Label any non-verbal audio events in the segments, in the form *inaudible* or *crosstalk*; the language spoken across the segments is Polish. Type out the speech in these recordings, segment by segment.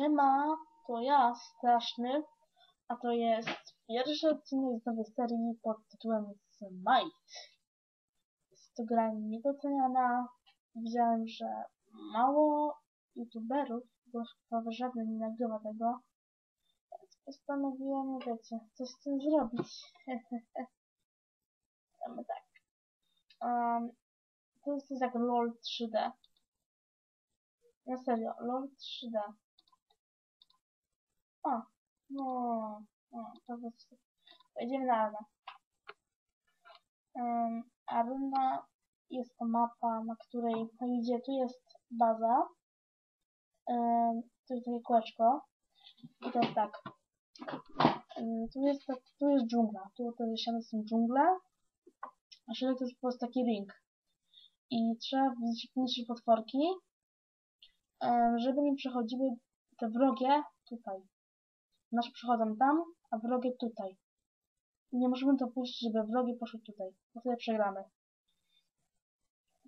Siema, to ja, Straszny, a to jest pierwszy odcinek z nowej serii pod tytułem Smite. Jest to gra niedoceniana. Widziałem, że mało youtuberów, bo prawie żaden nie nagrywa tego. Więc postanowiłem, wiecie, coś z tym zrobić. *laughs* Mamy tak. Um, to jest jak LOL 3D. Na serio, LOL 3D. O, no, o, to bez... Wejdziemy na arenę. Um, arena jest to mapa, na której idzie, tu jest baza. Um, tu jest takie kółeczko. I to jest tak. Um, tu jest, tu jest dżungla. Tu te ściany są dżungle. A środek to jest po prostu taki ring. I trzeba zniszczyć potworki, um, żeby nie przechodziły te wrogie tutaj. Nasze przychodzą tam, a wrogie tutaj. Nie możemy dopuścić, żeby wrogie poszły tutaj, bo wtedy przegramy.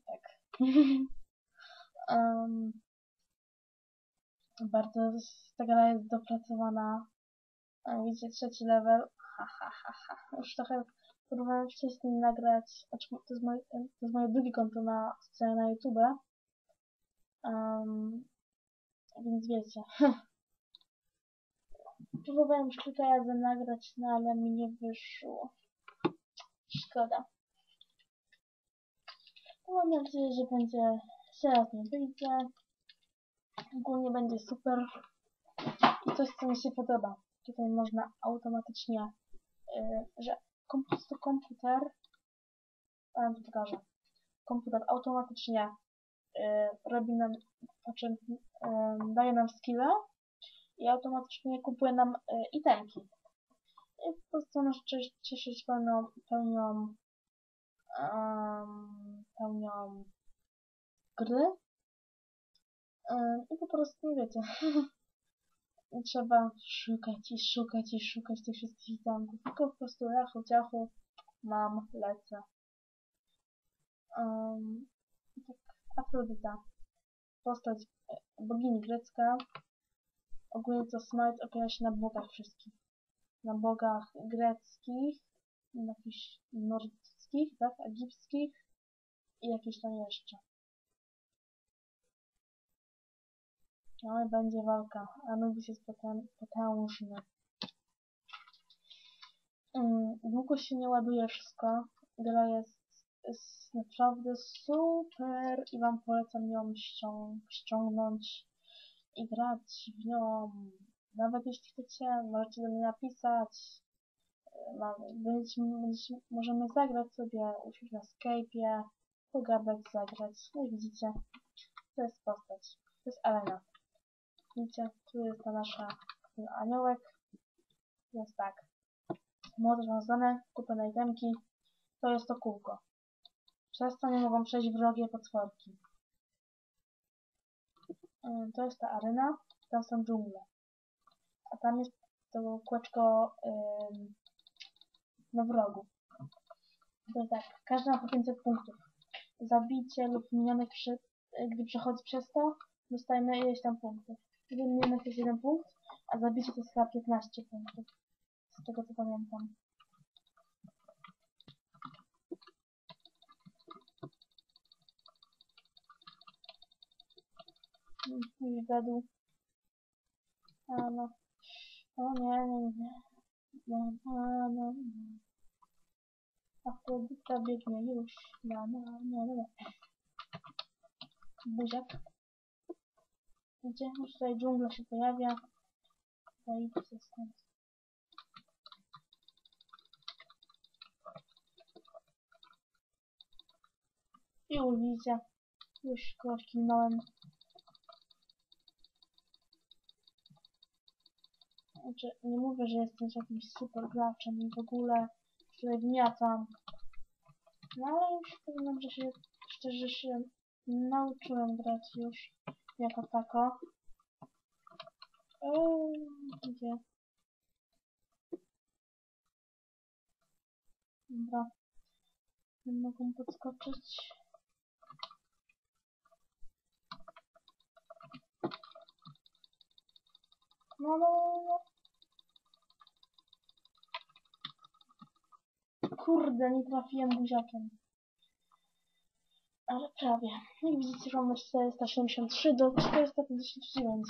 Tak. *laughs* um, bardzo ta gra jest dopracowana. Widzicie, trzeci level. Ha, ha, ha, ha. Już trochę próbowałem wcześniej nagrać. Znaczy, to, jest moje, to jest moje drugie konto na na YouTube. Um, więc wiecie. *laughs* Próbowałem kilka razy nagrać, no ale mi nie wyszło. Szkoda. Mam nadzieję, że będzie teraz nie wyjdzie. Ogólnie będzie super. I coś, co mi się podoba. Tutaj można automatycznie, yy, że komputer to komputer, a to pokażę. Komputer automatycznie yy, robi nam, znaczy yy, daje nam skille i automatycznie kupuje nam y, itemki. I po prostu możesz cieszyć pełnią, pełnią, um, pełnią gry. Um, I po prostu, wiecie, *laughs* trzeba szukać i szukać i szukać tych wszystkich itemków. Tylko po prostu jachu, ciachu, mam, lecę. Um, tak, Afrodyta. Postać bogini grecka, Ogólnie to Smite opiera się na bogach wszystkich. Na bogach greckich, jakichś nordyckich, tak, egipskich i jakieś tam jeszcze. No i będzie walka. Anubis jest potężny. Um, długo się nie ładuje wszystko. Gra jest, jest naprawdę super i wam polecam ją ściąg ściągnąć i grać w nią. Nawet jeśli chcecie, możecie do mnie napisać. Będziecie, będziecie, możemy zagrać sobie, usiąść na Skype'ie, pogadać, zagrać. Widzicie, to jest postać. To jest arena. Widzicie, tu jest ta nasza ten aniołek. Jest tak. Młode wiązane, kupione itemki. To jest to kółko. Przez to nie mogą przejść wrogie potworki. To jest ta arena, tam są dżungle. A tam jest to kółeczko yy, na wrogu. To tak, każdy ma po 500 punktów. Zabicie lub minionek, przy, gdy przechodzi przez to, dostajemy ileś tam punktów. Gdy minionek jest 1 punkt, a zabicie to jest chyba 15 punktów. Z tego co pamiętam. Gadł. A no. O nie, nie, nie. No, no, no. Afrodyta biegnie już. No, no. Buziak. Gdzie? Już tutaj dżungla się pojawia. Zajdźcie stąd. Już widzę. Już kogoś kilnąłem. Znaczy, nie mówię, że jestem jakimś super graczem i w ogóle tutaj wmiatam. No ale już powiem, że się, szczerze się nauczyłem grać już jako tako. Eee, gdzie? Dobra. Nie mogą podskoczyć. No, no, no. Kurde, nie trafiłem buziakiem. Ale prawie. Jak widzicie, mamy 473 do 459.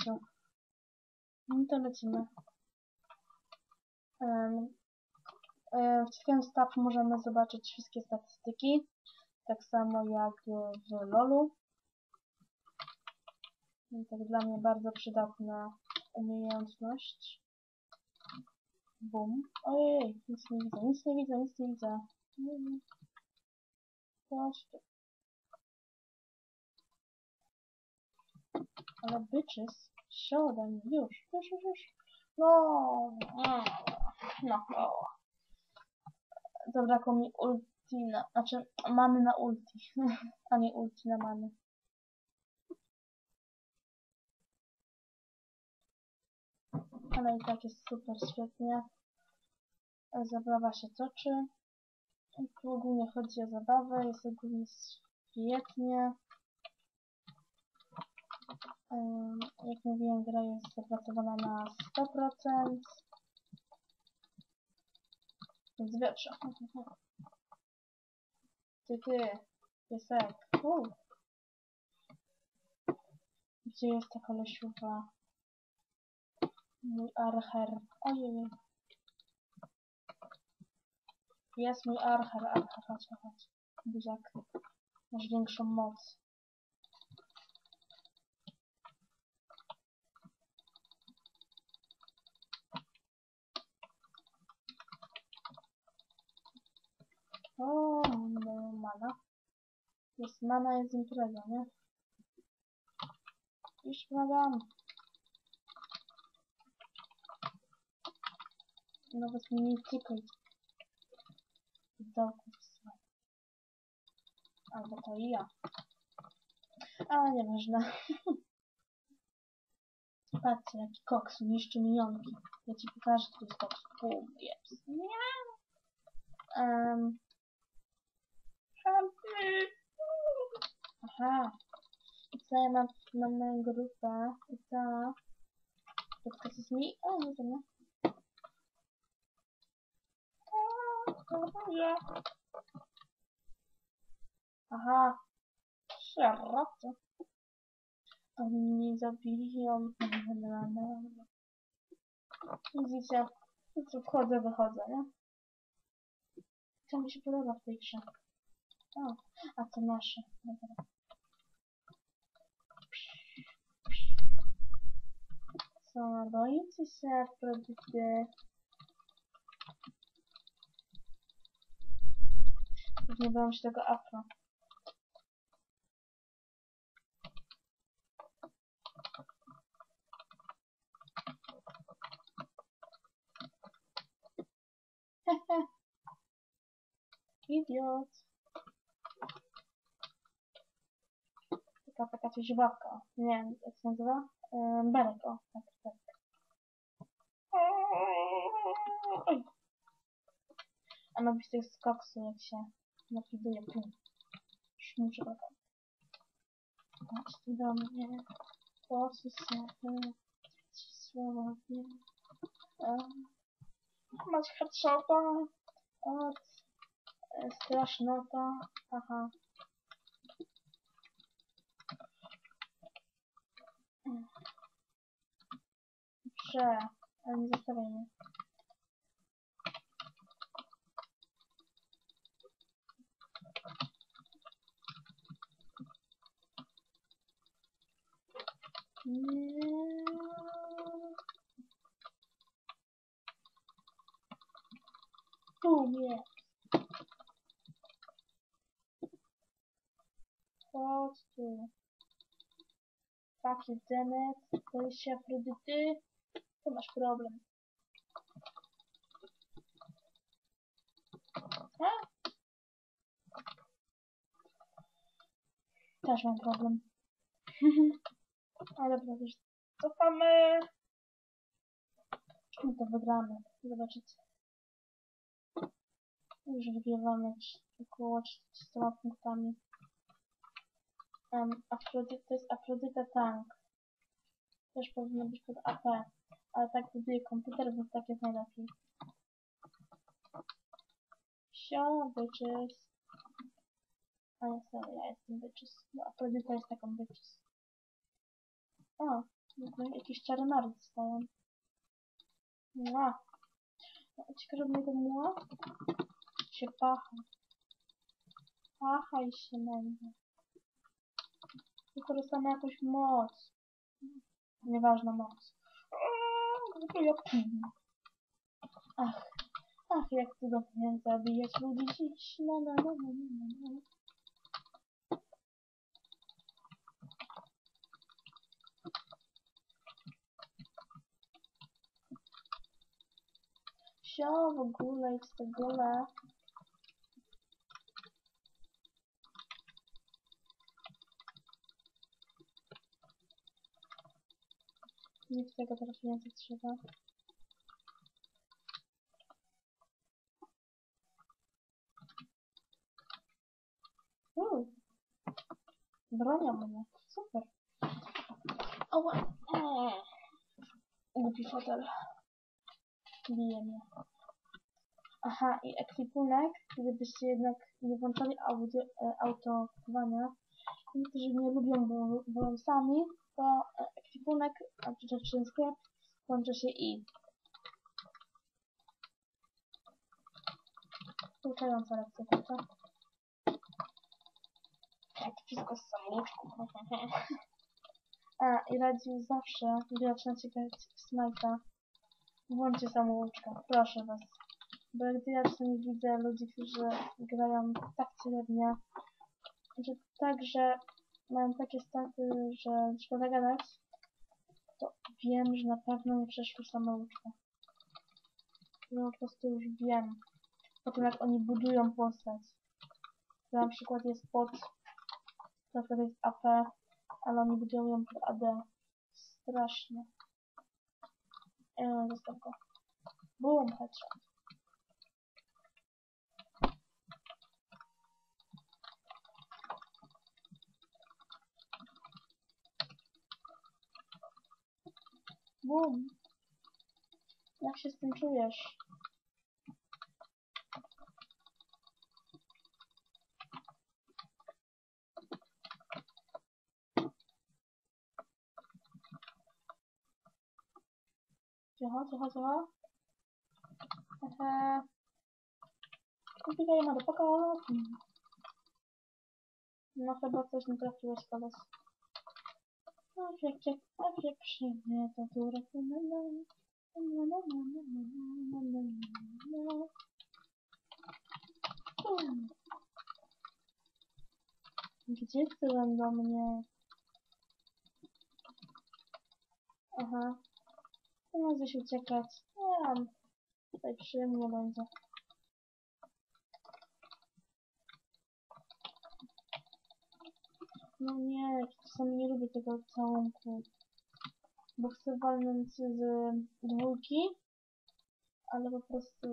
No to lecimy. Um, e, w Staff możemy zobaczyć wszystkie statystyki. Tak samo jak w LoLu. I tak dla mnie bardzo przydatna umiejętność. Bum. Ojej, nic nie widzę, nic nie widzę, nic nie widzę. Tu. Ale bitches, them, już, już, już, już. No, no, no, no. Zabrakło mi ulti na, znaczy mamy na ulti, *laughs* a nie ulti na mamy. Ale i tak jest super, świetnie. Zabawa się toczy. Ogólnie chodzi o zabawę, jest ogólnie świetnie. Jak mówiłem, gra jest zapracowana na 100%. Jest wieprze. Ty, ty, piesek. Gdzie jest ta kolesiuwa? Mój archer. Ojej. Jest mój archer, archer, chodź, chodź. Buziak. Masz większą moc. O, no, mana. Jest mana, jest impreza, nie? Już pomagam. Nawet nie tykaj. Dołku Albo to i ja. Ale nieważne. *laughs* Patrzcie, jaki koks niszczy minionki. Ja ci pokażę, to jest koks. Bum, jest. Um, Aha. I co ja mam, mam moją grupę i co? To jest mi? O, nie wiem. Nie. Aha. Szarraty. Oni zabili, on... Widzicie? Tu wchodzę, wychodzę, nie? Co mi się podoba w tej grze? O, a to nasze. Dobra. Co, boicie się produkty? Nie bałam się tego afro. *laughs* Idiot. Taka, taka coś babka. Nie wiem, jak się nazywa? Yy, Berek, tak, tak. Oj. A ma być koksu, jak się pum. Szmuczy go tam. Chodź tu do mnie. Posuń się. Słowo, nie. Mać headshota. Od. Strasznota. Aha. Dobrze, ale nie zostawiaj Tu mnie. Chodź tu. Damn it. To jest się Afrodyty. To masz problem. A? Też mam problem. *laughs* Ale prawie że cofamy. No to wygramy. Zobaczycie. Już wygrywamy około 400 punktami. Um, Afrodyta, to jest Afrodyta Tank. Też powinno być pod AP. Ale tak buduję komputer, więc tak jest najlepiej. Sio, bitches. A nie, sorry, ja jestem bitches. No, Afrodyta jest taką bitches. A, tutaj jakieś czarnary zostają. Mła. Ciekawe, mnie to mła? Się pacha. Pachaj się na. Wykorzystamy jakąś moc. Nieważna moc. Jak... Ach, ach, jak cudownie zabijać ludzi dziś. Na, na, na, na, na, na. Sio, w ogóle i w ogóle. Nie w tego trafiłem, co trzeba. Uuu. Bronią mnie. Super. Oła. Eee. Głupi fotel. Bije mnie. Aha, i ekwipunek, gdybyście jednak nie włączali audio, e, autokupowania, niektórzy nie lubią bo- bonusami, to e, ekwipunek, a ten sklep, łączy się i. Pouczająca lekcja, prawda? Tak, wszystko z samouczku. *laughs* A, i radził zawsze, grać w Smite'a, włączcie samouczka, proszę was. Bo gdy ja czasami widzę ludzi, którzy grają tak średnio, że tak, że mają takie staty, że szkoda gadać, to wiem, że na pewno nie przeszły samouczka. No po prostu już wiem. Po tym jak oni budują postać. To na przykład jest pod, na przykład jest AP, ale oni budują ją pod AD. Strasznie. Eee, zostaw go. Boom, headshot. Boom. Jak się z tym czujesz? co co chodziło? Eee, Komputer ma do pokoju. No chyba coś nie trafiłeś koleś. Afrykie, Afryk przyjmie to durę. Gdzie tyłem do mnie? Aha. Nie gdzieś uciekać. Nie mam. Tutaj przy mnie będzie. No nie, czasami nie lubię tego całunku. Bo chcę walnąć z dwójki, ale po prostu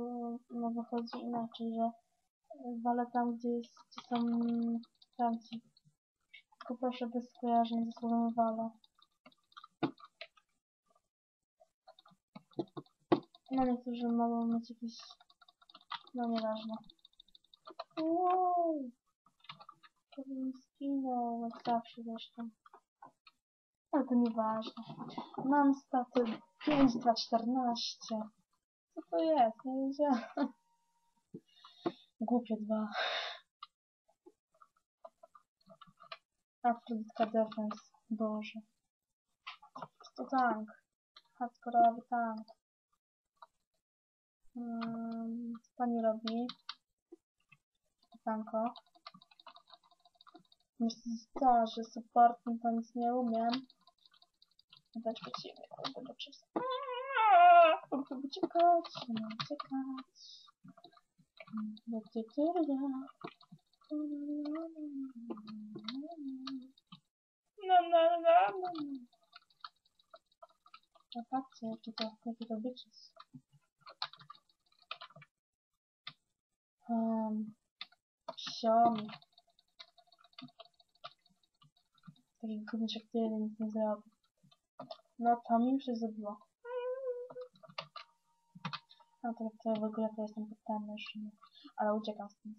no wychodzi inaczej, że walę tam, gdzie, jest, gdzie są. Tylko proszę bez skojarzeń ze słowem walę. No niektórzy mogą mieć jakieś... No nieważne. Wow! To bym skinął, jak zawsze zresztą. Ale to nieważne. Mam staty 5, 2, 14. Co to jest? Nie wiedziałem. Głupie dwa. Afrodytka defense. Boże. To tank. Hardcore'owy tank. Co pani robi? Tanko. Myślę, że supportem to nic nie umiem. Dać przeciwnie, kurde, bo czysto. Mogę uciekać, nie uciekać. No, no, no, no. No patrzcie, jakie to, jakie to bitches. Um, Xiaomi. Taki gówniczek tyle nic nie zrobi. No to mi już się zrobiło. A to, to w ogóle to jestem podstawny już nie. Ale uciekam stąd.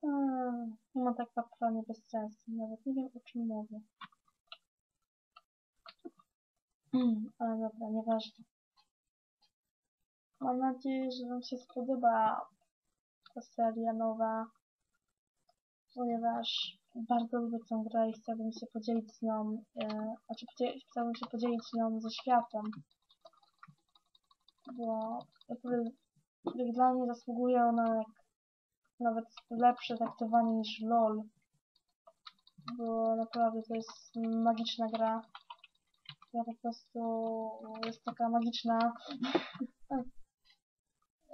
Hmm, no tak naprawdę bez sensu. Nawet nie wiem o czym mówię. Hmm, ale dobra, nieważne. Mam nadzieję, że Wam się spodoba ta seria nowa, ponieważ bardzo lubię tę grę i chciałbym się podzielić z nią, e, znaczy się podzielić nią ze światem, bo jakby, jak dla mnie zasługuje ona jak nawet lepsze traktowanie niż LOL, bo naprawdę to jest magiczna gra. Ja po prostu jest taka magiczna. *laughs*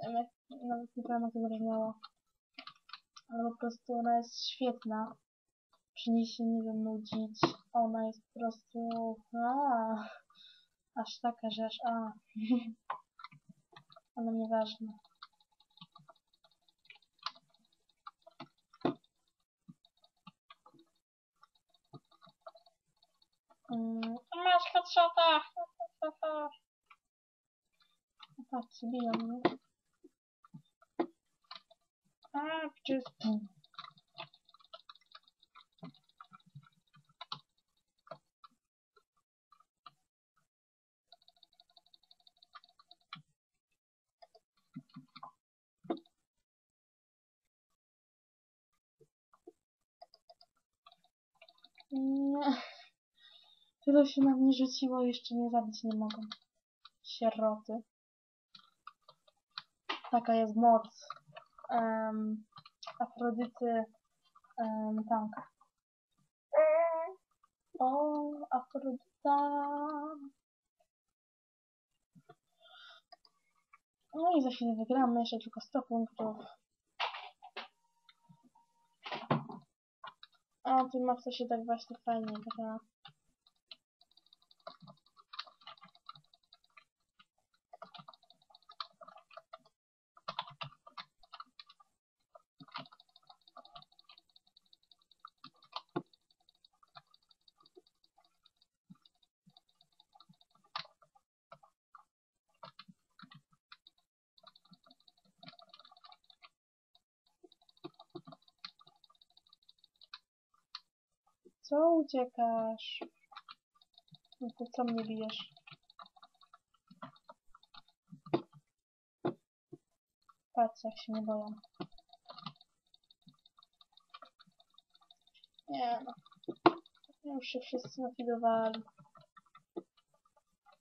Nawet nie wiem jak to brzmiało. Ale po prostu ona jest świetna. Przy się nie wiem nudzić. Ona jest po prostu... A, aż taka rzecz, a. *laughs* Ale nieważne. Mm, Masz headshota! Patrzcie, biją mnie. A, gdzie... Nie. Tyle się na mnie rzuciło, jeszcze nie zabić nie mogą. Sieroty. Taka jest moc um, Afrodyty um, tank. O, Afrodyta. No i za chwilę wygramy, jeszcze tylko 100 punktów. A, tu mapce się tak właśnie fajnie gra. Co uciekasz? No to co mnie bijesz? Patrz, jak się nie boją. Nie no. Już się wszyscy nafidowali.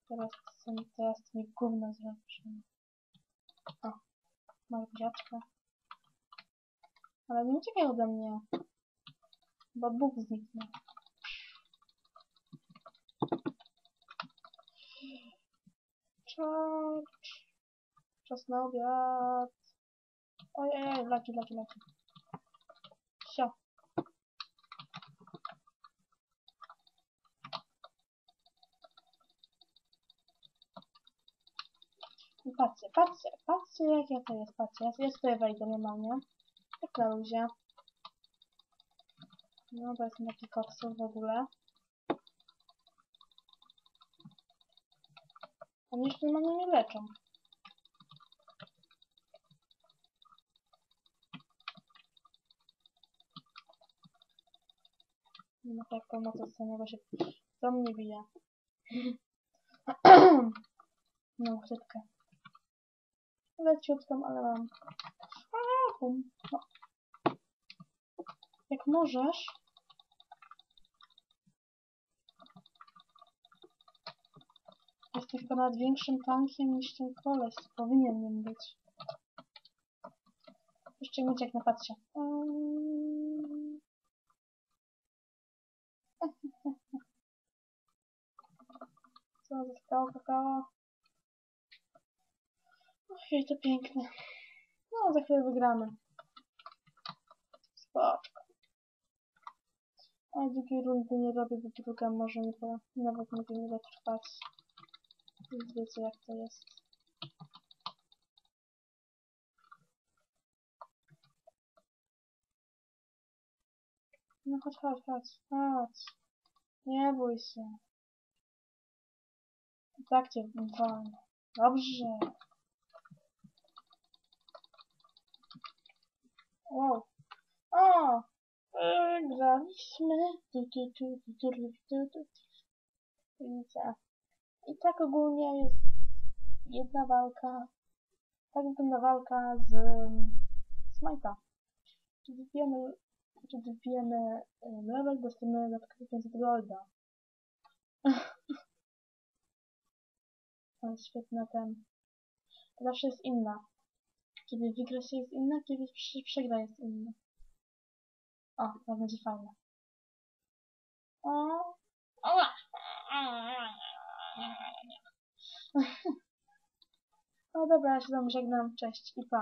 Teraz, teraz mi gówno zrobisz. O, masz buziaczka. Ale nie uciekaj ode mnie. Bo Bóg zniknie. Charge. Czas na obiad. Ojej, laki, laki, laki. Sio. Patrzcie, patrzcie, patrzcie jak ja to jest, patrzcie, ja, tutaj wejdę normalnie. Tak na luzie. No, bo jestem taki w ogóle. Oni już normalnie mnie leczą. No tak, pomoc od samego się... To mnie bije. *clears throat* no, chrypkę. Leciutką, ale mam. A, bum. No. Jak możesz... Jestem chyba nawet większym tankiem niż ten koleś. Powinien nim być. Jeszcze mieć jak na patrzcie. Mm. *laughs* Co zostało kakao? Ojej, to piękne. No, za chwilę wygramy. Spoczko. Ale drugiej rundy nie robię, bo druga może nie po, nawet nie będzie trwać. Więc wiecie jak to jest. No chodź, chodź, chodź, chodź. Nie bój się. I tak cię walnę. Dobrze. Wow. O! Widzicie. I tak ogólnie jest jedna walka. Tak wygląda walka z Smite'a. Kiedy wbijemy, kiedy wbijemy em, level, dostajemy dodatkowo 500 golda. *laughs* To jest świetne ten. Zawsze jest inna. Kiedy wygra się jest inna, kiedy przegra jest inna. O, to będzie fajne. O, o, *laughs* No dobra, ja się tam żegnam. Cześć i pa.